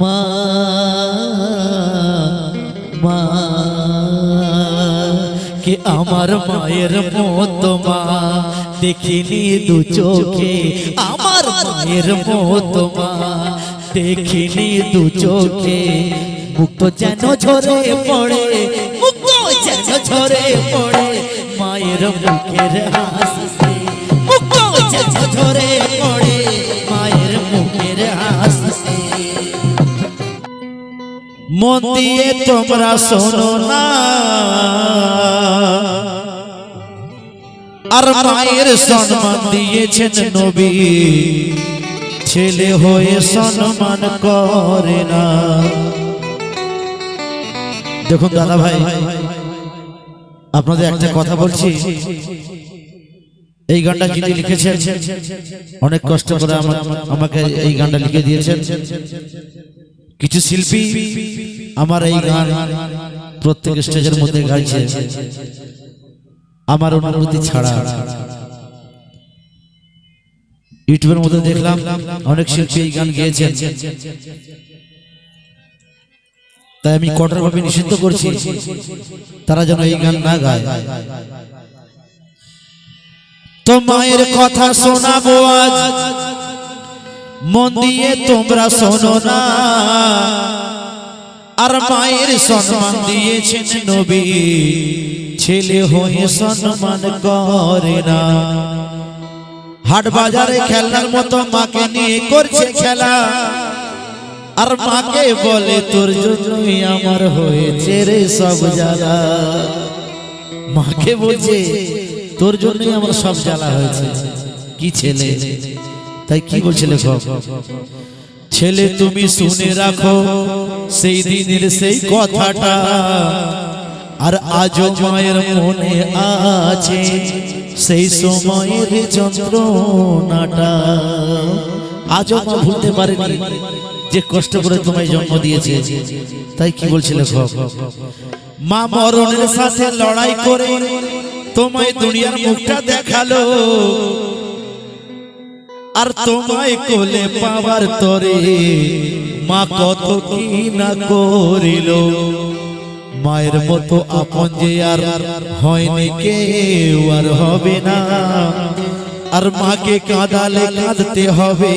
মা মা, কে আমার মায়ের মতো মা? দেখিনি দু চোখে আমার মায়ের মতো মা। দেখিনি দু চোখে মুক্ত যেন ঝরে পড়ে, মুক্ত যেন ঝরে পড়ে মায়ের মুখের হাসি মুক্ত যেন ঝরে পড়ে মায়ের মুখের হাসি মন দিয়ে তোমরা শোনো না। আর মায়ের সম্মান দিয়েছেন নবী। ছেলে হয়ে সম্মান করে না। দেখুন দাদা ভাই আপনাদের একটা কথা বলছি। এই গানটা যিনি লিখেছেন অনেক কষ্ট করে আমা- আমাকে এই গানটা লিখে দিয়েছেন। কিছু শিল্পী আমার এই গান প্রত্যেক স্টেজের মধ্যে গাইছে। আমার অনুভূতি ছাড়া। ইউটিউবের মধ্যে দেখলাম অনেক শিল্পী এই গান গেয়েছেন। তাই আমি কঠোরভাবে নিষিদ্ধ করছি, তারা যেন এই গান না গায়। তো মায়ের কথা শোনাবো আজ। মন দিয়ে তোমরা শোনো না। আর মায়ের সম্মান দিয়েছেন নবী। ছেলে হয়ে সম্মান করে না। হাট বাজারে খেলনার মতো মাকে নিয়ে করছে খেলা। আর মাকে বলে, তোর জন্যই আমার হয়েছে রে সব জ্বালা। মাকে বলছে, তোর জন্যই আমার সব জ্বালা হয়েছে। কি ছেলে? তাই কি বলছে লেখক? ছেলে তুমি শুনে রাখো সেই দিনের সেই কথাটা। আর আজও মায়ের মনে আছে সেই সময়ের যন্ত্রণাটা। আজও মা ভুলতে পারেনি যে কষ্ট করে তোমায় জন্ম দিয়েছে। তাই কি বলছে লেখক? মা মরণের সাথে লড়াই করে তোমায় দুনিয়ার মুখটা দেখাল। আর তোমায় কোলে পাওয়ার তরে মা কত কি না করিল। মায়ের মতো আপন যে আর হয়নি কেউ আর হবে না। আর মাকে কাঁদালে কাঁদতে হবে,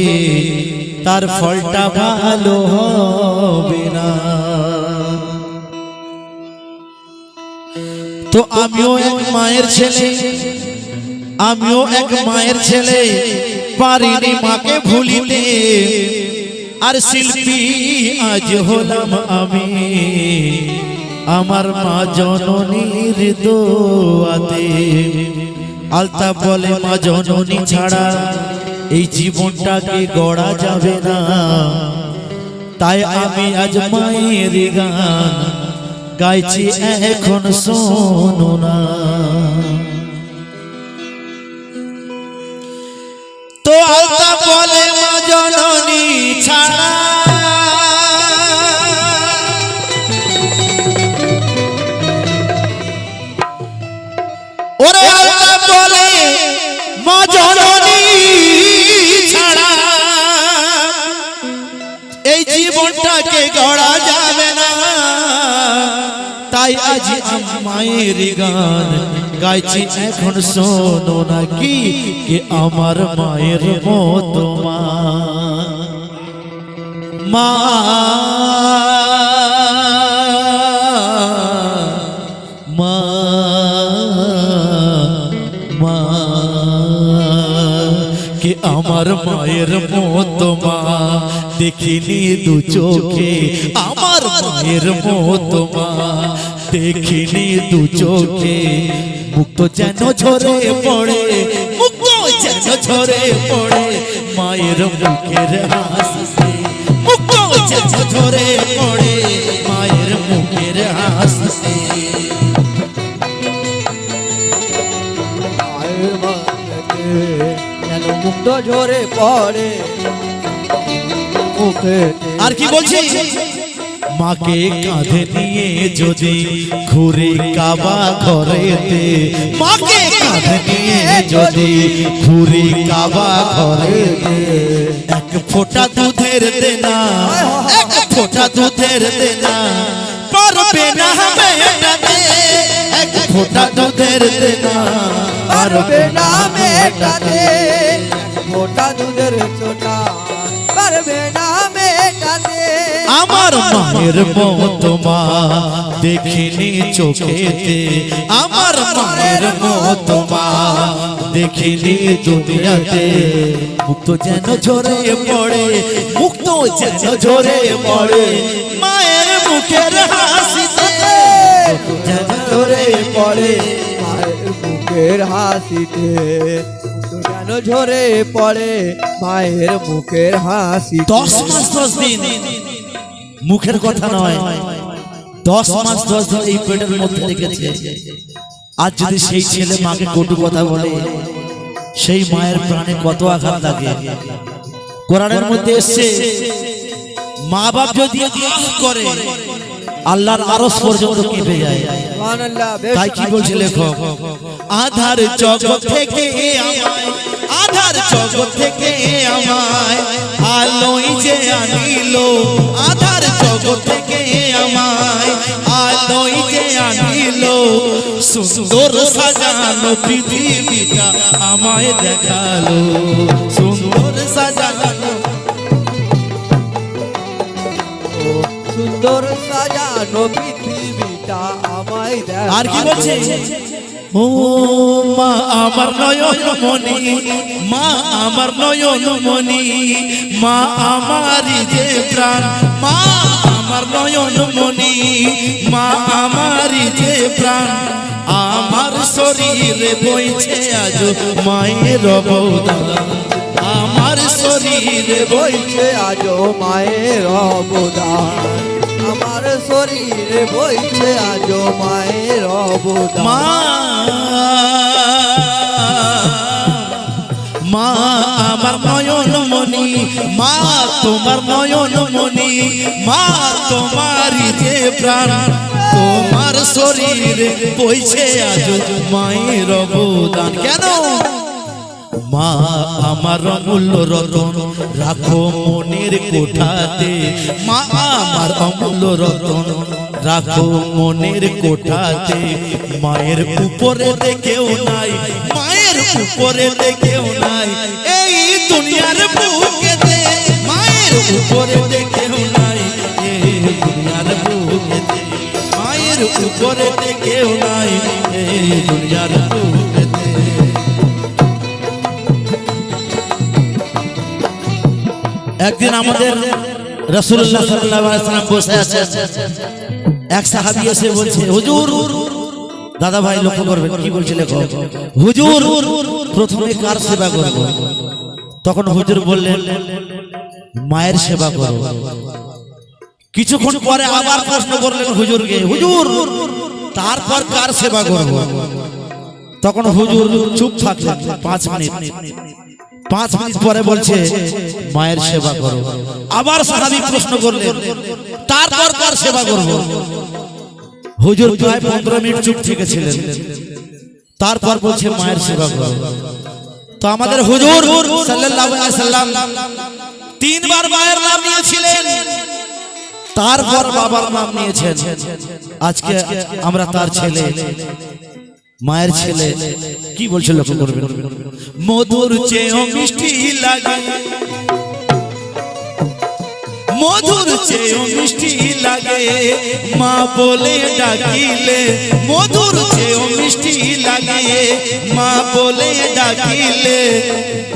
তার ফলটা ভালো হবে না। তো আমিও এক মায়ের ছেলে, আমিও এক মায়ের ছেলে পারিনি মাকে ভুলিতে। আর শিল্পী আজ হলাম আমি। আমার মা জননীর দোয়াতে। আলতা বলে, মা জননী ছাড়া এই জীবনটাকে গড়া যাবে না। তাই আমি আজ মায়ের গান গাইছি, এখন শোনো না। আলতা বলে মা জননী ছাড়া। ওরে আলতা বলে মা ছাড়া। এই জীবনটাকে গড়া যাবে না। তাই আজ মায়ের গান গাইছি, এখন শোনো নাকি কে আমার মায়ের মতো মা? মা। কে আমার মায়ের মতো মা? দেখিনি দু চোখে, আমার মায়ের মতো মা। দেখিনি দু চোখে, মুক্ত যেন ঝরে পড়ে, মুক্ত যেন ঝরে পড়ে মায়ের মুখের হাসি মুক্ত যেন ঝরে পড়ে মায়ের মুখের হাসি মুক্ত ঝরে পড়ে আর কি বলছি? মাকে কাঁধে নিয়ে যদি ঘুরে কাবা ঘরেতে, মাকে কাঁধে নিয়ে যদি ঘুরে কাবা ঘরেতে। এক ফোঁটা দুধের দেনা, এক ফোঁটা দুধের দেনা পারবে না মেটাতে এক ফোঁটা দুধের দেনা পারবে না মেটাতে মোটা দুধের ছোটা পারবে না আমার মায়ের মতো মা দেখিনি চোখেতে। আমার মায়ের মতো মা দেখিনি দুনিয়াতে। মুক্ত যেন ঝরে পড়ে, মুক্ত যেন ঝরে পড়ে। মায়ের মুখের হাসিতে। যেন ঝরে পড়ে। মুখের হাসিতে। যেন ঝরে পড়ে, মায়ের মুখের হাসি দশ মাস, দশ দিন। মুখের কথা নয়। দশ মাস দশ দিন এই পেটের মধ্যে রেখেছে। আজ যদি সেই ছেলে মাকে কটু কথা বলে সেই মায়ের প্রাণে কত আঘাত লাগে? কোরআনের মধ্যে এসছে মা বাপ যদি করে আল্লাহর আরস পর্যন্ত কেঁপে যায়। তাই কি বলছে লেখক? আধার জগৎ থেকে আধার জগৎ থেকে আমায় আলোই যে আনিল আধার জগৎ থেকে আমায় আলোই যে আনিল সুন্দর সাজানো পৃথিবীটা আমায় দেখাল। সুন্দর সাজানো। সুন্দর সাজানো পৃথিবীটা আমায় দেখ আর কি বলছে? ও মা আমার নয়ন মনি মা আমার নয়ন মনি মা আমারই যে প্রাণ মা আমার নয়ন মনি মা আমারই যে প্রাণ, আমার শরীরে বইছে আজ মায়ের অবদান। আমার শরীরে বইছে আজো মায়ের অবদান। আমার শরীরে বইছে আজো মায়ের অবদান। মা! মা, আমার নয়ন মনি মা, তোমার নয়ন মনি মা, তোমারই যে প্রাণ, তোমার শরীর বইছে আজ মায়ের অবদান। কেন? মা, আমার অমূল্য রতন রাখো মনের কোঠাতে। মা, আমার অমূল্য রতন রাখো মনের কোঠাতে। মায়ের উপরে কেউ নাই, মায়ের উপরে কেউ নাই। এই দুনিয়ার বুকেতে, মায়ের উপরে কেউ নাই। এই দুনিয়ার বুকেতে, মায়ের উপরে কেউ নাই। এই দুনিয়ার বুকেতে। একদিন আমাদের রসুল্লাহ সাল্লাম বসে আছেন। এক সাহাবী এসে বলছে, হুজুর, দাদা ভাই লক্ষ্য করবেন, কি বলছে লেখক? হুজুর, প্রথমে কার সেবা করব? তখন হুজুর বললেন, মায়ের সেবা করব। কিছুক্ষণ পরে আবার প্রশ্ন করলেন হুজুরকে, হুজুর, তারপর কার সেবা করব? তখন হুজুর চুপ থাকলেন পাঁচ মিনিট। পাঁচ মিনিট পরে বলছে, মায়ের সেবা করো আবার সাহাবি প্রশ্ন করলেন তারপর কার সেবা করব? হুজুর প্রায় পনেরো মিনিট চুপ থেকেছিলেন তারপর বলছে, মায়ের সেবা করো। তো আমাদের হুজুর সাল্লাম তিনবার মায়ের নাম নিয়েছিলেন। তারপর বাবার নাম নিয়েছেন। আজকে আমরা তার ছেলে, মায়ের ছেলে। কি বলছে লক্ষ্য করবেন? মধুর চেয়েও মিষ্টি লাগে। মধুর চেয়েও মিষ্টি লাগে। মা বলে ডাকিলে মধুর চেয়েও মিষ্টি লাগে। মা বলে ডাকিলে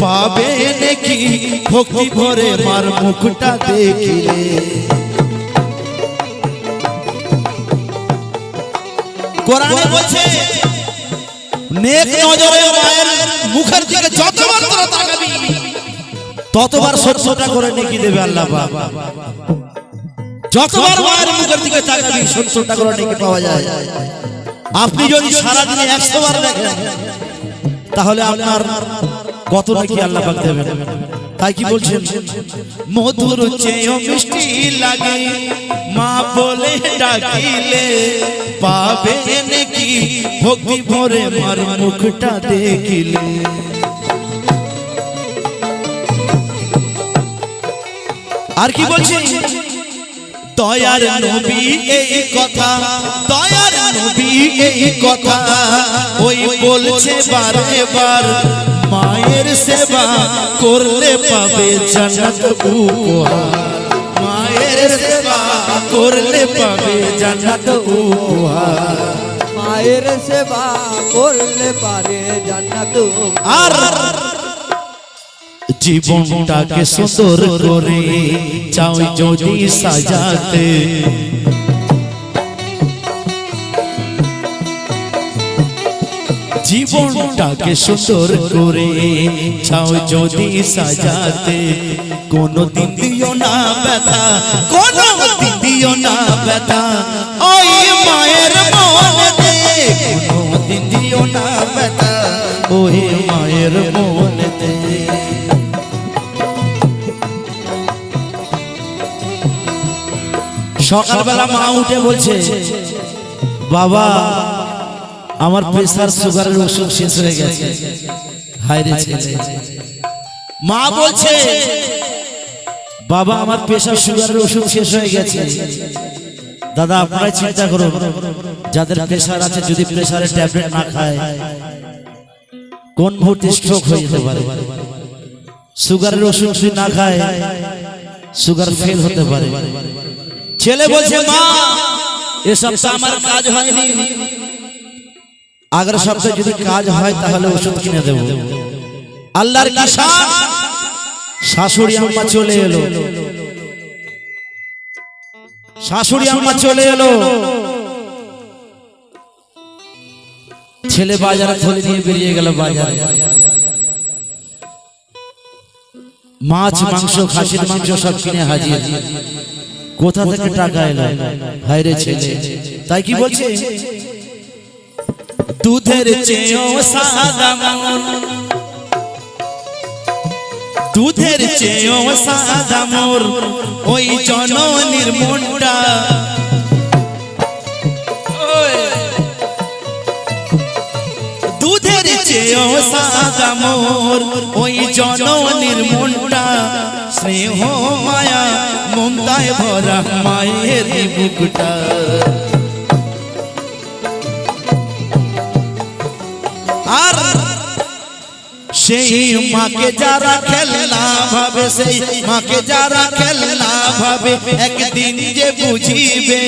পাবে নাকি? ভক্তি ভরে মার মুখটা দেখিলে। কোরআনে বলছে, নেক নজরে মায়ের মুখের দিকে যতবার তোরা তাকাবি। ততবার সত্তরটা করে নেকি দেবে আল্লাহ। যতবার মায়ের মুখের দিকে তাকাবি সত্তরটা করে নেকি পাওয়া যায়। আপনি যদি সারাদিনে একশো বার দেখেন, তাহলে আপনার কত নাকি আল্লাহ পাক দেবেন। তাই কি বলছেন? মধুর চেয়েও মিষ্টি লাগে, মা বলে ডাকিলে পাবে নাকি, ভক্তি ভরে মার মুখটা দেখিলে। আর কি বলছি? দয়ার নবী এই কথা। দয়ার নবী এই কথা। ওই বলছে বারে বার মায়ের সেবা করলে পাবে জান্নাত উপহার। মায়ের সেবা করলে পাবে জান্নাত উপহার। মায়ের সেবা করলে পারে জান্নাত আর জীবনটাকে সুন্দর করে চাও যদি সাজাতে। জীবনটাকে সুন্দর করে চাও যদি সাজাতে। কোনো দিন না ব্যথা, কোনো দিন না ব্যথা। ওই মায়ের মনেতে কোনো দিন না ব্যথা, ওই মায়ের মনেতে সকালবেলা মা উঠে বলছে, বাবা, আমার প্রেসার সুগারের ওষুধ শেষ হয়ে গেছে। মা বলছে, বাবা, আমার প্রেসার সুগারের ওষুধ শেষ হয়ে গেছে। দাদা, আপনারাই চিন্তা করুন, যাদের প্রেসার আছে, যদি প্রেসারের ট্যাবলেট না খায়, কোন মুহূর্তে স্ট্রোক হয়ে যেতে পারে? সুগারের ওষুধ যদি না খায় সুগার ফেল হতে পারে। ছেলে বলছে মা এসব তো আমার কাজ হয়নি। আগের সপ্তাহে যদি কাজ হয় তাহলে ওষুধ কিনে দেব। আল্লাহর কি শান? শাশুড়ি আম্মা চলে এলো। শাশুড়ি আম্মা চলে এলো। ছেলে বাজারে থলে নিয়ে বেরিয়ে গেল বাজারে। মাছ মাংস খাসির মাংস সব কিনে হাজির। কোথা থেকে টাকা এলো? হায়রে ছেলে। তাই কি বলছে? দুধের চেয়েও সাদা মন দুধের চেয়েও সাদা মোর ওই জননীর মনটা। দুধের চেয়েও সাদা মোর ওই জননীর মনটা। স্নেহ ভরা মায়ের বুকটা। আর সেই মাকে যারা খেলনা ভাবে, সেই মাকে যারা খেলনা ভাবে, একদিন যে বুঝিবে,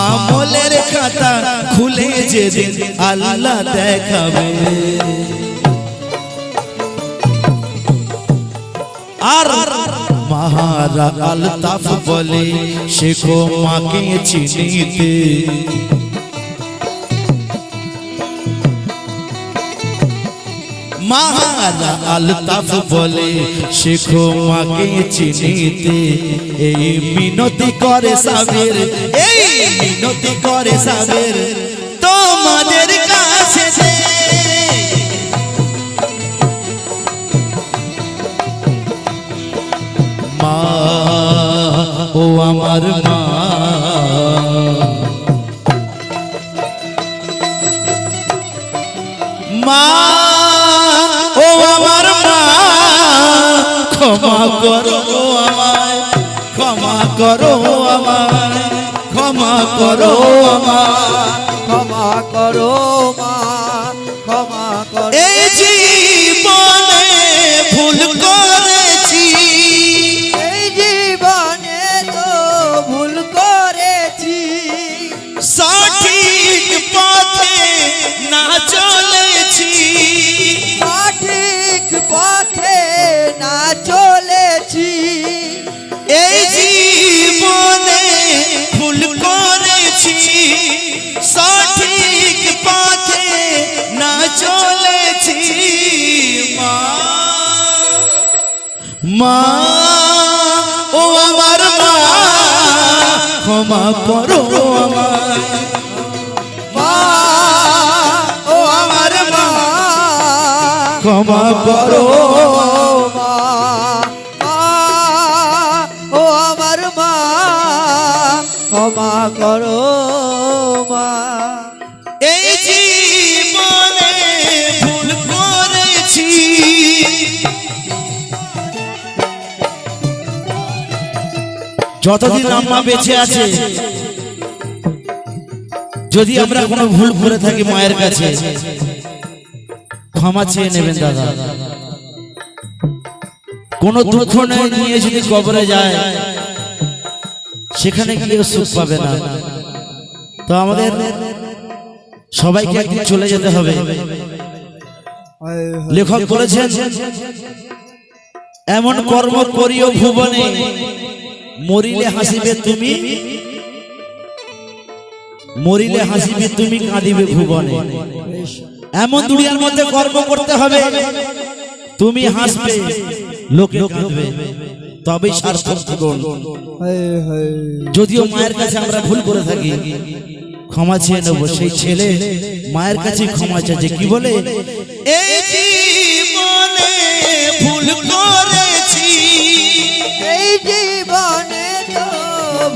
আমলের খাতা খুলে যেদিন আল্লাহ দেখাবে। আর মহারা আলতাফ বলে শেখো মাকে চিনিতে। মহারা আলতাফ বলে শেখো মাকে চিনিতে। এই মিনতি করে সাবের এই মিনতি করে সাবের তোমাদের কাছে আমার মা। ও আমার মা, ক্ষমা করো আমায়, ক্ষমা করো আমায়, ক্ষমা করো আমায়, ক্ষমা করো মা, ক্ষমা করো। এই জীবনে ভুল করেছি। চলেছি। এই জীবনে ভুল করেছি। সঠিক পথে না চলেছি। মা মা, ও আমার মা, ক্ষমা করো আমায়। মা, ও আমার মা, ক্ষমা করো করো মা। এই জীবনে ভুল করেছি। যতদিন আম্মা বেঁচে আছে যদি আমরা কোনো ভুল করে থাকি মায়ের কাছে ক্ষমা চেয়ে নেবেন দাদা। কোনো দুঃখ নেই নিয়ে যদি কবরে যায়। সেখানে গিয়ে সুখ পাবে না। তো আমাদের সবাইকে একদিন চলে যেতে হবে। লেখক বলেছেন এমন কর্ম করিও ভুবনে। মরিলে হাসিবে তুমি। মরিলে হাসিবে তুমি কাঁদিবে ভুবনে। এমন দুনিয়ার মধ্যে কর্ম করতে হবে। তুমি হাসবে। লোকে কাঁদবে। তবেই সার্থক জীবন। যদিও মায়ের কাছে আমরা ভুল করে থাকি। ক্ষমা চেয়ে নেব সেই ছেলে। মায়ের কাছে ক্ষমা চাইছে কি বলে? ভুল করেছি। এই জীবনে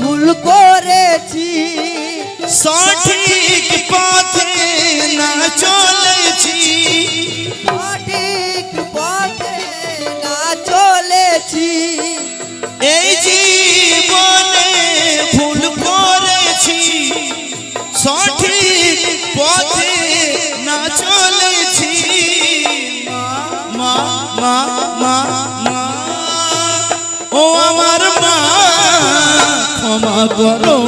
ভুল করেছি। ও